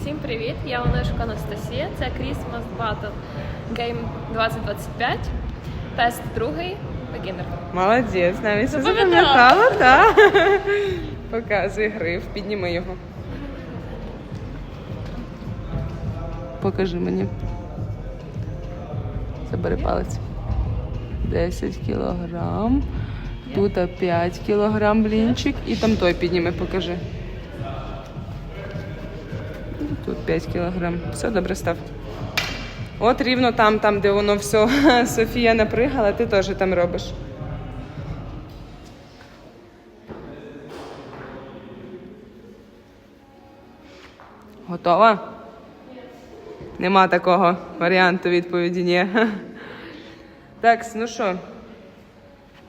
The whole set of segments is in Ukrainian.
Всім привіт! Я Онишко Анастасія. Це Christmas Battle Game 2025. Тест другий. Beginner. Молодець, навіть все запам'ятала, так. Показуй гриф, підніми його. Покажи мені. Забери палець. 10 кілограм. Тут 5 кілограм блінчик. І там той підніми, покажи. Тут 5 кілограм. Все добре став. От рівно там, там, де воно все Софія напригала, ти теж там робиш. Готова? Нема такого варіанту відповіді ні. Так, ну що?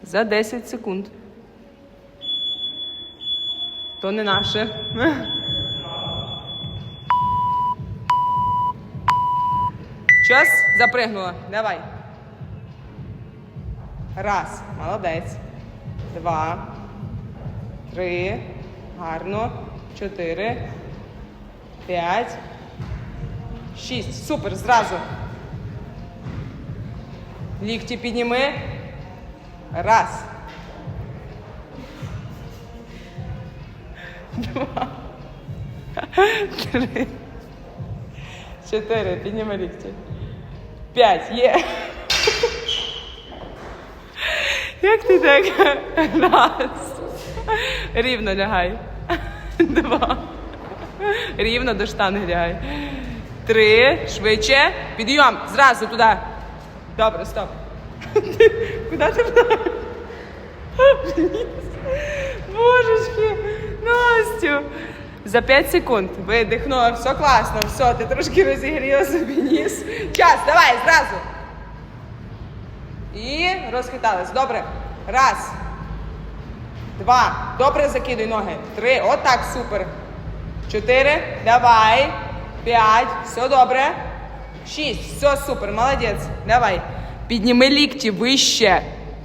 За 10 секунд. То не наше. Час запригнула. Давай. Раз. Молодець. Два. Три. Гарно. Чотири. П'ять. Шість. Супер. Зразу. Лікті підніми. Раз. Два. Три. Чотири. Підніми лікті. П'ять. Є. Як ти так? Раз. Рівно лягай. Два. Рівно до штанги лягай. Три. Швидше. Підйом. Зразу туди. Добре, стоп. Куди ти. Божечки. Настю. За 5 секунд видихнула, все класно, все, ти трошки розігріла собі ніс. Час, давай, зразу. І розхитались. Добре. Раз. Два. Добре закидуй ноги. Три. Отак, супер. Чотири. Давай. П'ять. Все добре. Шість. Все супер. Молодець. Давай. Підніми лікті вище.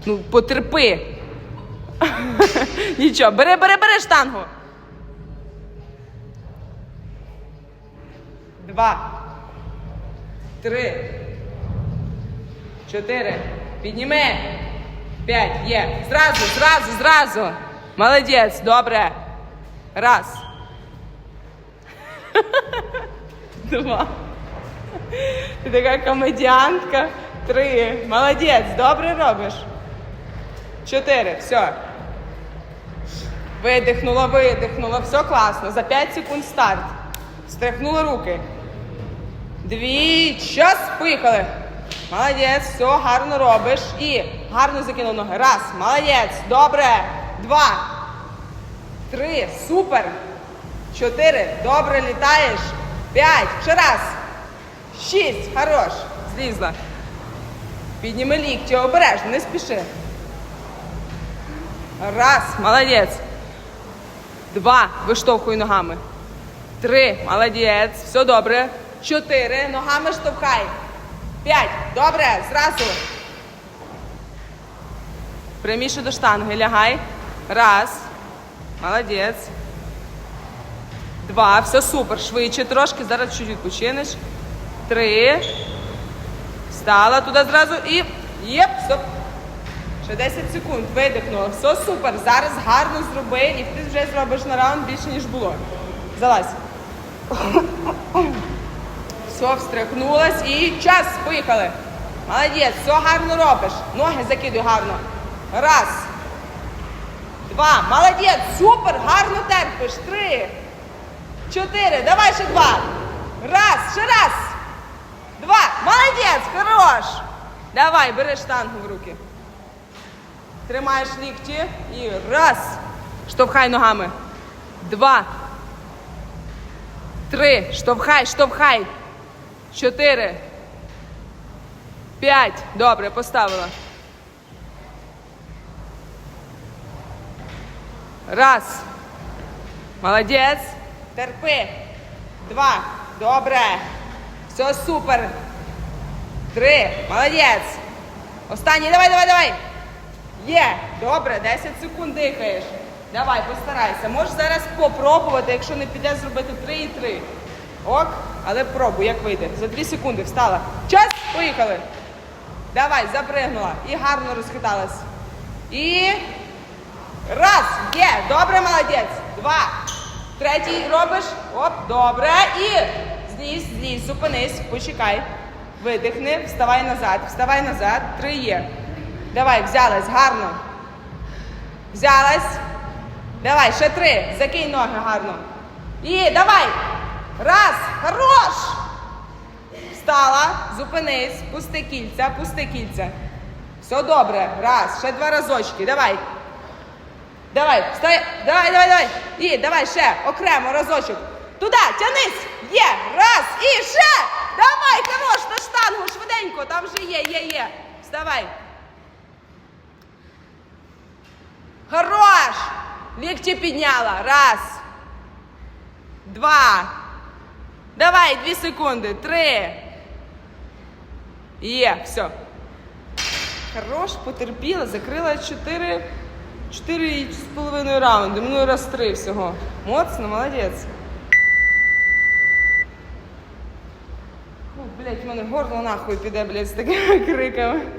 Ну, потерпи. Нічого. Бери, бери, бери штангу. Два. Три. Чотири. Підніми. П'ять. Є. Зразу, зразу, зразу. Молодець. Добре. Раз. Два. Ти така комедіантка. Три. Молодець. Добре робиш. Чотири. Все. Видихнула, видихнула. Все класно. За 5 секунд старт. Стряхнула руки. Дві. Час. Поїхали. Молодець, все, гарно робиш. І гарно закинув ноги. Раз. Молодець. Добре. Два. Три. Супер. Чотири. Добре літаєш. П'ять. Ще раз. Шість. Хорош. Злізла. Підніми лікті. Обережно, не спіши. Раз. Молодець. Два. Виштовхуй ногами. Три. Молодець. Все добре. Чотири. Ногами штовхай. П'ять. Добре. Зразу. Пряміше до штанги. Лягай. Раз. Молодець. Два. Все супер. Швидше трошки. Зараз чуть відпочинеш. Три. Встала туди зразу і. Єп, стоп. Ще 10 секунд. Видихнула. Все супер. Зараз гарно зроби і ти вже зробиш на раунд більше, ніж було. Залазь. Все, встряхнулась і час, поїхали. Молодець, все гарно робиш. Ноги закидуй гарно. Раз. Два. Молодець, супер, гарно терпиш. Три. Чотири. Давай ще два. Раз, ще раз. Два. Молодець, хорош. Давай, бери штангу в руки. Тримаєш лікті і раз. Штовхай ногами. Два. Три. Штовхай, штовхай. Чотири. П'ять. Добре, поставила. Раз. Молодець. Терпи. Два. Добре. Все супер. Три. Молодець. Останній. Давай, давай, давай. Є. Добре, 10 секунд дихаєш. Давай, постарайся. Можеш зараз попробувати, якщо не піде зробити 3 і 3. Ок, але пробуй, як вийде. За 2 секунди встала. Час, поїхали. Давай, запригнула. І гарно розхиталась. І. Раз. Є. Добре, молодець. Два. Третій робиш. Оп, добре. І злізь, злізь, зупинись, почекай. Видихни, вставай назад, вставай назад. Три є. Давай, взялась, гарно. Взялась. Давай, ще три. Закинь ноги гарно. І давай. Раз. Хорош. Встала, зупинись, пусти кільця, пусти кільця. Все добре. Раз, ще два разочки. Давай. Давай, встай. Давай, давай, давай. І давай ще окремо разочок. Туди, тянись. Є. Раз. І ще. Давай, хорош, на штангу, швиденько. Там вже є, є, є. Вставай. Хорош! Лікті підняла. Раз. Два. Давай, дві секунди. Три. Є, все. Хорош, потерпіла, закрила чотири. Чотири з половиною раунди. Минулий раз три всього. Моцно, молодець. Блять, в мене горло нахуй піде, блядь, з такими криками.